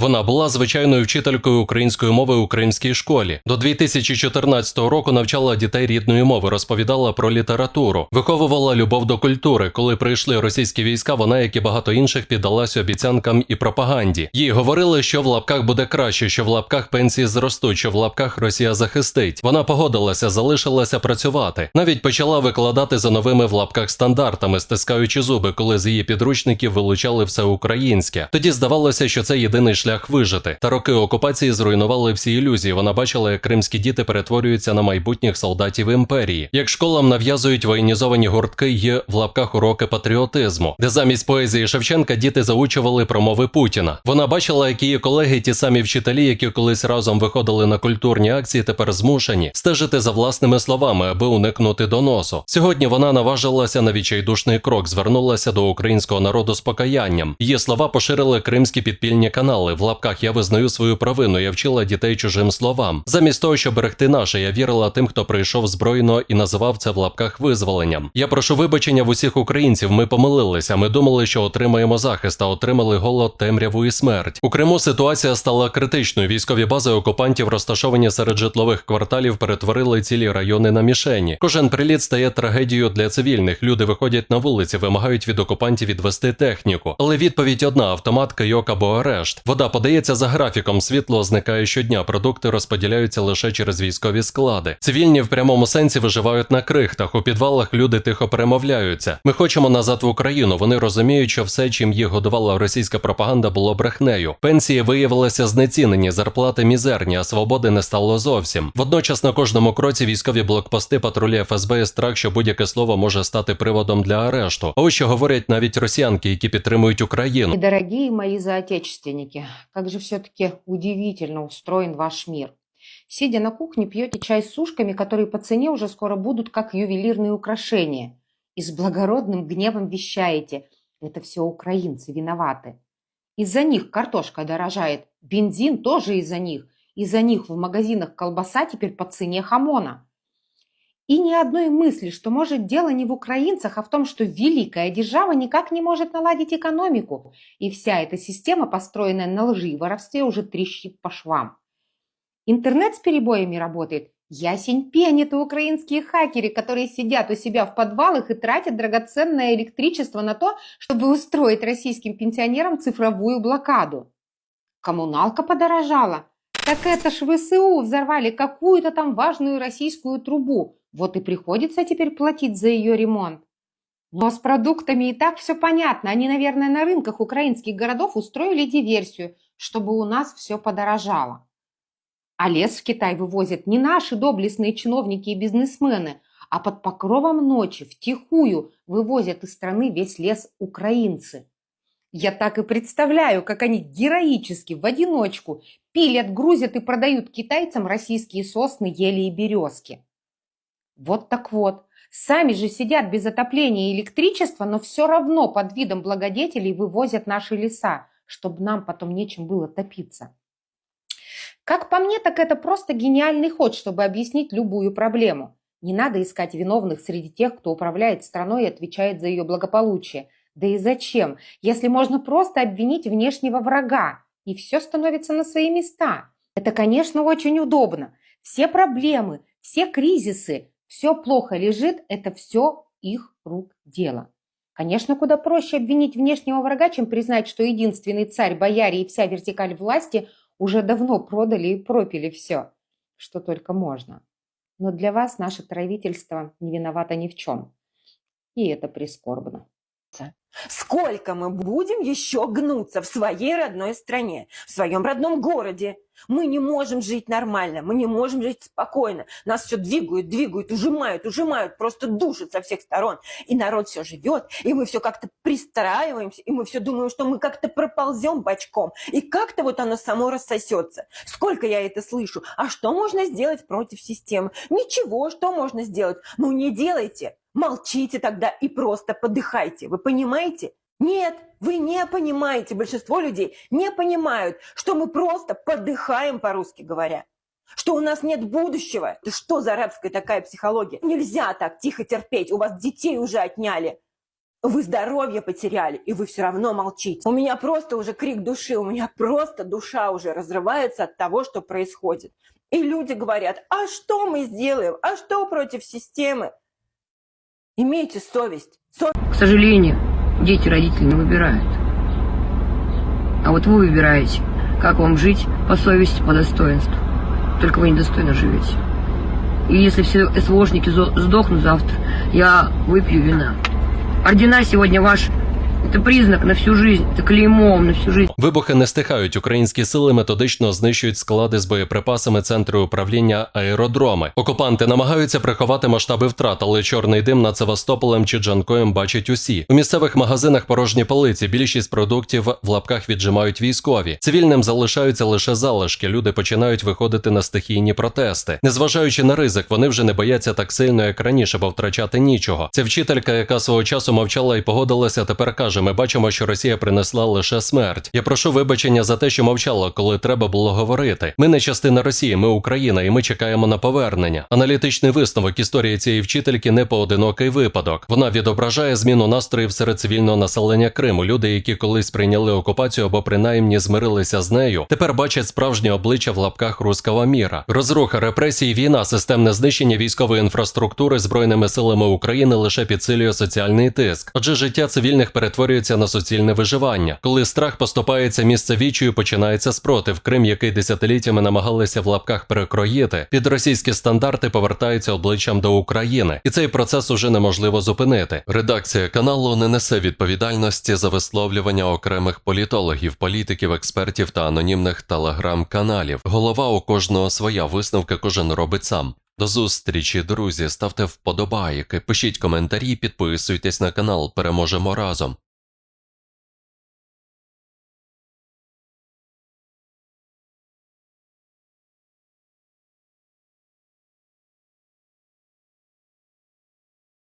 Вона була звичайною вчителькою української мови у українській школі. До 2014 року навчала дітей рідної мови, розповідала про літературу, виховувала любов до культури. Коли прийшли російські війська, вона, як і багато інших, піддалась обіцянкам і пропаганді. Їй говорили, що в лапках буде краще, що в лапках пенсії зростуть, що в лапках Росія захистить. Вона погодилася, залишилася працювати. Навіть почала викладати за новими в лапках стандартами, стискаючи зуби, коли з її підручників вилучали все українське. Тоді здавалося, що це єдиний шлях вижити. Та роки окупації зруйнували всі ілюзії. Вона бачила, як кримські діти перетворюються на майбутніх солдатів імперії, як школам нав'язують воєнізовані гуртки й в лапках уроки патріотизму, де замість поезії Шевченка діти заучували промови Путіна. Вона бачила, як її колеги, ті самі вчителі, які колись разом виходили на культурні акції, тепер змушені стежити за власними словами, аби уникнути доносу. Сьогодні вона наважилася на відчайдушний крок, звернулася до українського народу з покаянням. Її слова поширили кримські підпільні канали. В лапках я визнаю свою провину. Я вчила дітей чужим словам. Замість того, щоб берегти наше, я вірила тим, хто прийшов збройно і називав це в лапках визволенням. Я прошу вибачення в усіх українців. Ми помилилися. Ми думали, що отримаємо захист, а отримали голод, темряву і смерть. У Криму ситуація стала критичною. Військові бази окупантів, розташовані серед житлових кварталів, перетворили цілі райони на мішені. Кожен приліт стає трагедією для цивільних. Люди виходять на вулиці, вимагають від окупантів відвести техніку. Але відповідь одна: автомат, кайок або арешт. Вода подається за графіком, світло зникає щодня. Продукти розподіляються лише через військові склади. Цивільні в прямому сенсі виживають на крихтах. У підвалах люди тихо перемовляються. Ми хочемо назад в Україну. Вони розуміють, що все, чим їх годувала російська пропаганда, було брехнею. Пенсії виявилися знецінені, зарплати мізерні, а свободи не стало зовсім. Водночас на кожному кроці військові блокпости, патрулі ФСБ і страх, що будь-яке слово може стати приводом для арешту. А ось що говорять навіть росіянки, які підтримують Україну. Дорогие мои соотечественники, как же все-таки удивительно устроен ваш мир. Сидя на кухне, пьете чай с сушками, которые по цене уже скоро будут как ювелирные украшения. И с благородным гневом вещаете, это все украинцы виноваты. Из-за них картошка дорожает, бензин тоже из-за них. Из-за них в магазинах колбаса теперь по цене хамона. И ни одной мысли, что может дело не в украинцах, а в том, что великая держава никак не может наладить экономику. И вся эта система, построенная на лжи и воровстве, уже трещит по швам. Интернет с перебоями работает. Ясень пень – это украинские хакеры, которые сидят у себя в подвалах и тратят драгоценное электричество на то, чтобы устроить российским пенсионерам цифровую блокаду. Коммуналка подорожала. Так это ж ВСУ взорвали какую-то там важную российскую трубу. Вот и приходится теперь платить за ее ремонт. Но с продуктами и так все понятно. Они, наверное, на рынках украинских городов устроили диверсию, чтобы у нас все подорожало. А лес в Китай вывозят не наши доблестные чиновники и бизнесмены, а под покровом ночи втихую вывозят из страны весь лес украинцы. Я так и представляю, как они героически в одиночку пилят, грузят и продают китайцам российские сосны, ели и березки. Вот так вот. Сами же сидят без отопления и электричества, но все равно под видом благодетелей вывозят наши леса, чтобы нам потом нечем было топиться. Как по мне, так это просто гениальный ход, чтобы объяснить любую проблему. Не надо искать виновных среди тех, кто управляет страной и отвечает за ее благополучие. Да и зачем, если можно просто обвинить внешнего врага, и все становится на свои места. Это, конечно, очень удобно. Все проблемы, все кризисы, все плохо лежит, это все их рук дело. Конечно, куда проще обвинить внешнего врага, чем признать, что единственный царь, бояре и вся вертикаль власти уже давно продали и пропили все, что только можно. Но для вас наше правительство не виновато ни в чем. И это прискорбно. Сколько мы будем еще гнуться в своей родной стране, в своем родном городе? Мы не можем жить нормально, мы не можем жить спокойно. Нас все двигают, двигают, ужимают, ужимают, просто душат со всех сторон. И народ все живет, и мы все как-то пристраиваемся, и мы все думаем, что мы как-то проползем бочком, и как-то вот оно само рассосется. Сколько я это слышу. А что можно сделать против системы? Ничего, что можно сделать? Ну не делайте. Молчите тогда и просто подыхайте. Вы понимаете? Нет, вы не понимаете. Большинство людей не понимают, что мы просто подыхаем, по-русски говоря. Что у нас нет будущего. Это что за арабская такая психология? Нельзя так тихо терпеть. У вас детей уже отняли. Вы здоровье потеряли, и вы все равно молчите. У меня просто уже крик души, у меня просто душа уже разрывается от того, что происходит. И люди говорят, а что мы сделаем? А что против системы? Имейте совесть. К сожалению, дети родители не выбирают. А вот вы выбираете, как вам жить по совести, по достоинству. Только вы недостойно живете. И если все СВОшники сдохнут завтра, я выпью вина. Ордена сегодня ваши. Это признак на всю жизнь, это клеймом на всю жизнь. Вибухи не стихають. Українські сили методично знищують склади з боєприпасами, центри управління, аеродроми. Окупанти намагаються приховати масштаби втрат, але чорний дим над Севастополем чи Джанкоєм бачать усі. У місцевих магазинах порожні полиці. Більшість продуктів в лапках віджимають військові. Цивільним залишаються лише залишки. Люди починають виходити на стихійні протести. Незважаючи на ризик, вони вже не бояться так сильно, як раніше, бо втрачати нічого. Це вчителька, яка свого часу мовчала і погодилася, тепер каже: ми бачимо, що Росія принесла лише смерть. Я прошу вибачення за те, що мовчала, коли треба було говорити. Ми не частина Росії, ми Україна, і ми чекаємо на повернення. Аналітичний висновок історії цієї вчительки не поодинокий випадок. Вона відображає зміну настроїв серед цивільного населення Криму. Люди, які колись прийняли окупацію або принаймні змирилися з нею, тепер бачать справжнє обличчя в лапках руского міра. Розруха, репресії, війна, системне знищення військової інфраструктури збройними силами України лише підсилює соціальний тиск, адже життя цивільних перетворюється на суцільне виживання. Коли страх поступається місце вічою, починається спротив. Крим, який десятиліттями намагалися в лапках перекроїти, під російські стандарти повертається обличчям до України, і цей процес уже неможливо зупинити. Редакція каналу не несе відповідальності за висловлювання окремих політологів, політиків, експертів та анонімних телеграм-каналів. Голова у кожного своя висновки кожен робить сам. До зустрічі, друзі. Ставте вподобайки, пишіть коментарі, підписуйтесь на канал. Переможемо разом.